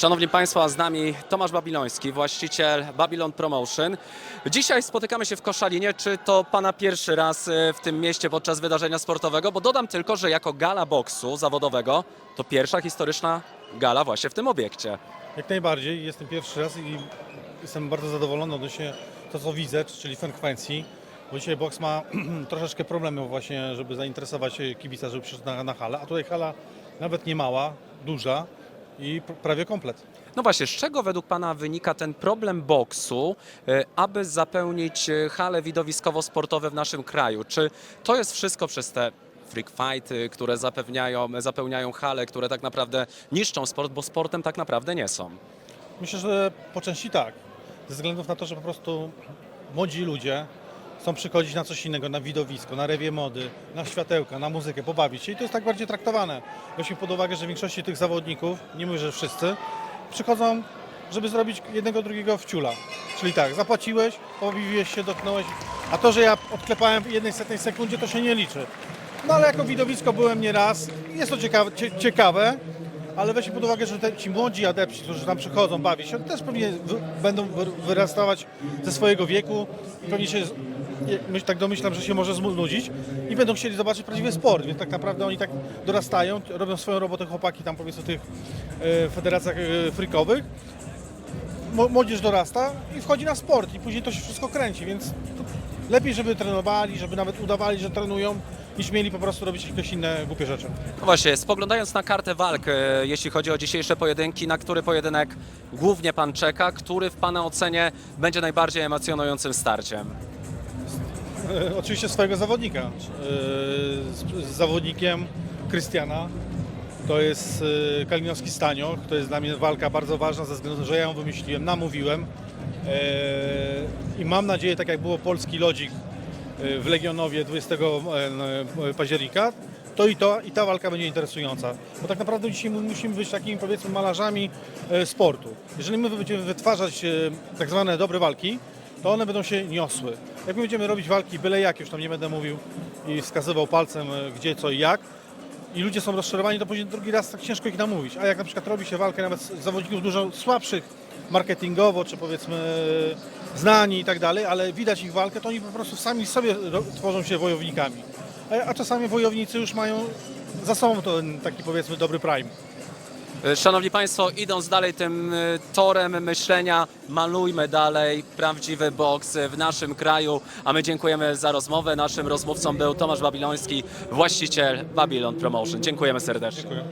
Szanowni Państwo, z nami Tomasz Babiloński, właściciel Babylon Promotion. Dzisiaj spotykamy się w Koszalinie. Czy to Pana pierwszy raz e, w tym mieście podczas wydarzenia sportowego? Bo dodam tylko, że jako gala boksu zawodowego to pierwsza historyczna gala właśnie w tym obiekcie. Jak najbardziej, jestem pierwszy raz i jestem bardzo zadowolony odnośnie to, co widzę, czyli frekwencji, bo dzisiaj boks ma troszeczkę problemów właśnie, żeby zainteresować kibica, żeby przyszedł na, na halę, a tutaj hala nawet nie mała, duża i pr- prawie komplet. No właśnie, z czego według Pana wynika ten problem boksu, e, aby zapełnić e, hale widowiskowo-sportowe w naszym kraju? Czy to jest wszystko przez te freak fighty, które zapewniają, zapełniają hale, które tak naprawdę niszczą sport, bo sportem tak naprawdę nie są? Myślę, że po części tak, ze względów na to, że po prostu młodzi ludzie chcą przychodzić na coś innego, na widowisko, na rewie mody, na światełka, na muzykę, pobawić się i to jest tak bardziej traktowane. Weźmy pod uwagę, że większości tych zawodników, nie mówię, że wszyscy, przychodzą, żeby zrobić jednego, drugiego wciula. Czyli tak, zapłaciłeś, pobawiłeś się, dotknąłeś, a to, że ja odklepałem w jednej setnej sekundzie, to się nie liczy. No ale jako widowisko byłem nieraz, jest to ciekawe, cie, ciekawe ale weźmy pod uwagę, że te, ci młodzi adepci, którzy tam przychodzą, bawić się, oni też pewnie wy, będą wy, wyrastawać ze swojego wieku. Pewnie się, myśl, tak domyślam, że się może znudzić i będą chcieli zobaczyć prawdziwy sport, więc tak naprawdę oni tak dorastają, robią swoją robotę chłopaki tam powiedzmy w tych e, federacjach e, młodzież dorasta i wchodzi na sport i później to się wszystko kręci, więc lepiej, żeby trenowali, żeby nawet udawali, że trenują, niż mieli po prostu robić jakieś inne głupie rzeczy. No właśnie, spoglądając na kartę walk, e, jeśli chodzi o dzisiejsze pojedynki, na który pojedynek głównie Pan czeka, który w Pana ocenie będzie najbardziej emocjonującym starciem? E, Oczywiście swojego zawodnika. E, Z, z zawodnikiem Krystiana. To jest e, Kalinowski Stanioch. To jest dla mnie walka bardzo ważna ze względu, że ja ją wymyśliłem, namówiłem. E, I mam nadzieję, tak jak było polski lodzik w Legionowie 20 e, października, to i, to i ta walka będzie interesująca. Bo tak naprawdę dzisiaj mu- musimy być takimi powiedzmy malarzami e, sportu. Jeżeli my będziemy wytwarzać e, tak zwane dobre walki, to one będą się niosły. Jak my będziemy robić walki byle jak, już tam nie będę mówił i wskazywał palcem gdzie, co i jak, i ludzie są rozczarowani, to później drugi raz tak ciężko ich namówić. A jak na przykład robi się walkę nawet z zawodników dużo słabszych marketingowo, czy powiedzmy znani i tak dalej, ale widać ich walkę, to oni po prostu sami sobie tworzą się wojownikami. A, a czasami wojownicy już mają za sobą ten taki powiedzmy dobry prime. Szanowni Państwo, idąc dalej tym e, torem myślenia, malujmy dalej prawdziwy boks w naszym kraju, a my dziękujemy za rozmowę. Naszym rozmówcą był Tomasz Babiloński, właściciel Babylon Promotion. Dziękujemy serdecznie. Dziękuję.